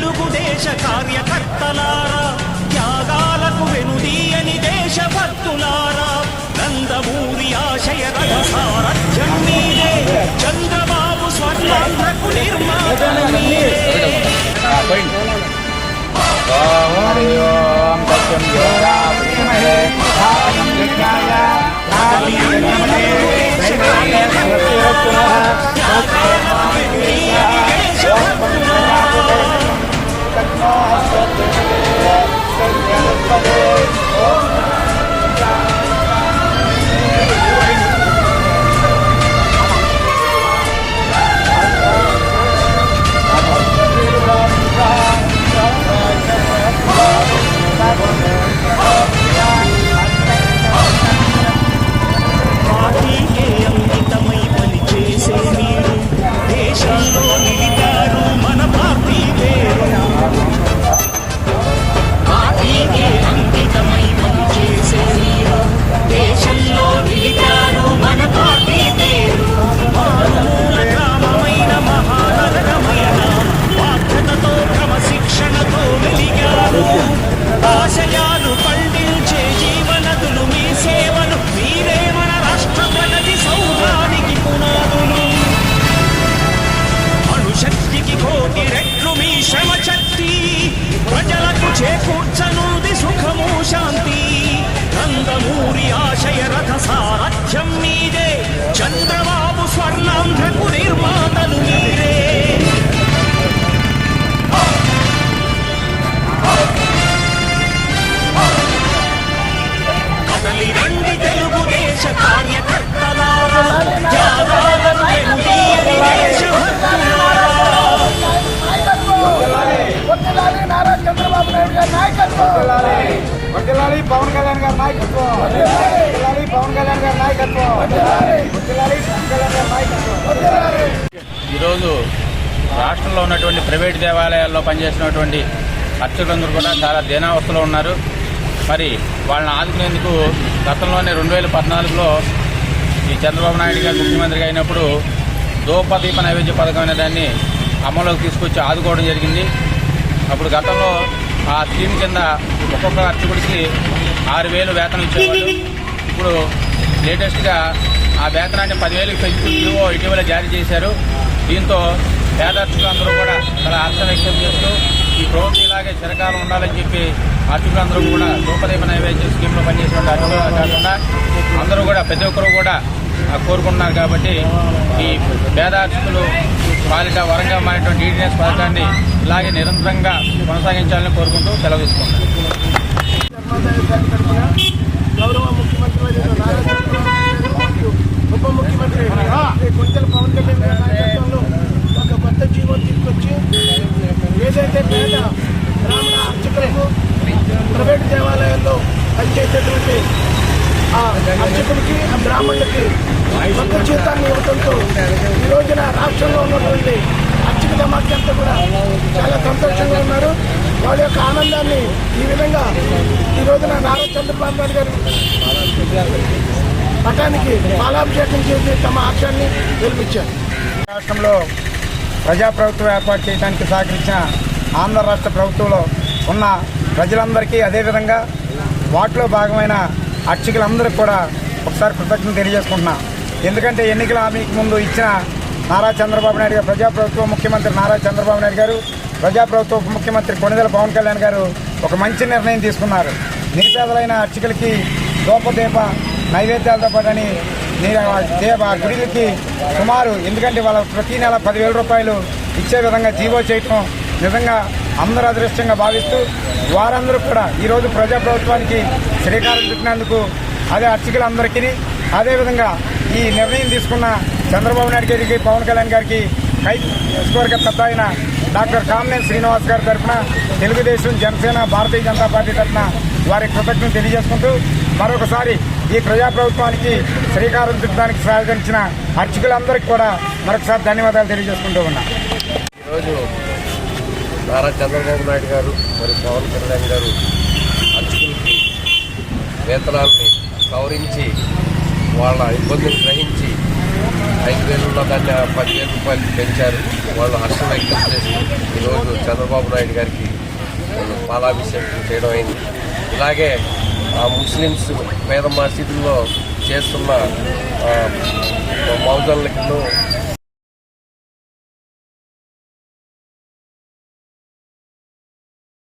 తెలుగుదేశ కార్యకర్తలారా త్యాగాలకు వెనుదీయని దేశభక్తులారా నందమూరి ఆశయ రథ సారథ్యం మీదే చంద్రబాబు స్వర్ణాంధ్రకు నిర్మాత మీదే. Salvador. వర్ధిల్లాలి పవన్ కళ్యాణ్ గారి నాయకత్వం. వర్ధిల్లాలి పవన్ కళ్యాణ్ గారి నాయకత్వం. వర్ధిల్లాలి పవన్ కళ్యాణ్ గారి నాయకత్వం. ఈరోజు రాష్ట్రంలో ఉన్నటువంటి ప్రైవేట్ దేవాలయాల్లో పనిచేసినటువంటి అర్చకులందరూ కూడా చాలా దీనావస్థలో ఉన్నారు. మరి వాళ్ళని ఆదుకునేందుకు గతంలోనే రెండు వేల పద్నాలుగులో ఈ చంద్రబాబు నాయుడు గారు ముఖ్యమంత్రిగా అయినప్పుడు దూపదీప నైవేద్య పథకం అనే దాన్ని అమల్లోకి తీసుకొచ్చి ఆదుకోవడం జరిగింది. అప్పుడు గతంలో ఆ స్కీమ్ కింద ఒక్కొక్క అర్చకుడికి ఆరు వేలు వేతనం ఇచ్చేవాళ్ళు. ఇప్పుడు లేటెస్ట్గా ఆ వేతనాన్ని పదివేలకు పెంచుతూ ఇటీవల జారీ చేశారు. దీంతో పేదర్చకులందరూ కూడా చాలా ఆశ వ్యక్తం చేస్తూ ఈ ప్రభుత్వం ఇలాగే చిరకాలం ఉండాలని చెప్పి అర్చకులందరూ కూడా రూపదీప నైవేద్య స్కీమ్లో పనిచేసిన అర్చకులు కాకుండా అందరూ కూడా ప్రతి ఒక్కరూ కూడా కోరుకుంటున్నారు కాబట్టి ఈ పేద అర్చకులు పాలిట వరంగా మారినటువంటి ఈడీఎస్ పథకాన్ని ఇలాగే నిరంతరంగా కొనసాగించాలని కోరుకుంటూ సెలవు తీసుకుంటాను గౌరవ ముఖ్యమంత్రి వర్యులు మరియు ఉప ముఖ్యమంత్రి శ్రీ పవన్ కళ్యాణ్ గారి నాయకత్వంలో ఒక కొత్త జీవం తీసుకొచ్చి ఏదైతే పేద బ్రాహ్మణ అర్చకులకు ప్రైవేట్ దేవాలయాల్లో పనిచేసేటువంటి ఆ ఆ బ్రాహ్మణులకి కొత్త జీతాన్ని ఇవ్వడంతో ఈ రోజున రాష్ట్రంలో ఉన్నటువంటి అర్చక సమాఖ్య అంతా కూడా చాలా సంతోషంగా ఉన్నారు. వాళ్ళ యొక్క ఆనందాన్ని ఈ విధంగా ఈ రోజున నారా చంద్రబాబు నాయుడు గారు పటానికి మాలాభిషేకం చేసి తమ ఆశయాన్ని వెలిపించారు రాష్ట్రంలో ప్రజాప్రభుత్వం ఏర్పాటు చేయడానికి సహకరించిన ఆంధ్ర రాష్ట్ర ప్రభుత్వంలో ఉన్న ప్రజలందరికీ అదేవిధంగా వాటిలో భాగమైన అర్చకులందరికీ కూడా ఒకసారి కృతజ్ఞత తెలియజేసుకుంటున్నా. ఎందుకంటే ఎన్నికల హామీకి ముందు ఇచ్చిన నారా చంద్రబాబు నాయుడు గారు ప్రజాప్రభుత్వ ముఖ్యమంత్రి నారా చంద్రబాబు నాయుడు గారు ప్రజాప్రభుత్వ ఉప ముఖ్యమంత్రి కొనిదెల పవన్ కళ్యాణ్ గారు ఒక మంచి నిర్ణయం తీసుకున్నారు. నిరుపేదలైన అర్చకులకి దోపదీప నైవేద్యాలతో పాటని నేను ఆ దేవ గుడిలకి సుమారు ఎందుకంటే వాళ్ళ ప్రతి నెల పదివేల రూపాయలు ఇచ్చే విధంగా జీవో చేయటం నిజంగా అందరూ అదృష్టంగా భావిస్తూ వారందరూ కూడా ఈరోజు ప్రజాప్రభుత్వానికి శ్రీకారం చుట్టినందుకు అదే అర్చకులందరికీ అదేవిధంగా ఈ నిర్ణయం తీసుకున్న చంద్రబాబు నాయుడు గారికి పవన్ కళ్యాణ్ గారికి కై నియోజకవర్గ పెద్ద ఆయన డాక్టర్ కామనేని శ్రీనివాస్ గారి తరఫున తెలుగుదేశం జనసేన భారతీయ జనతా పార్టీ తరఫున వారి కృతజ్ఞతలు తెలియజేసుకుంటూ మరొకసారి ఈ ప్రజాప్రభుత్వానికి శ్రీకారం చుట్టడానికి సహకరించిన అర్చకులందరికీ కూడా మరొకసారి ధన్యవాదాలు తెలియజేసుకుంటూ ఉన్నా. ఈరోజు నారా చంద్రబాబు నాయుడు గారు మరి పవన్ కళ్యాణ్ గారు అర్చకులకి వేతనాలని సవరించి వాళ్ళ ఇబ్బందులు గ్రహించి ఐదు వేలు ఉన్న దాన్ని పదివేల రూపాయలు పెంచారు. వాళ్ళు హర్షం వ్యక్తం చేసి ఈరోజు చంద్రబాబు నాయుడు గారికి పాలాభిషేకం చేయడం అయింది. ఇలాగే ఆ ముస్లిమ్స్ పేద మసీదుల్లో చేస్తున్న ఆ, మౌజన్లకి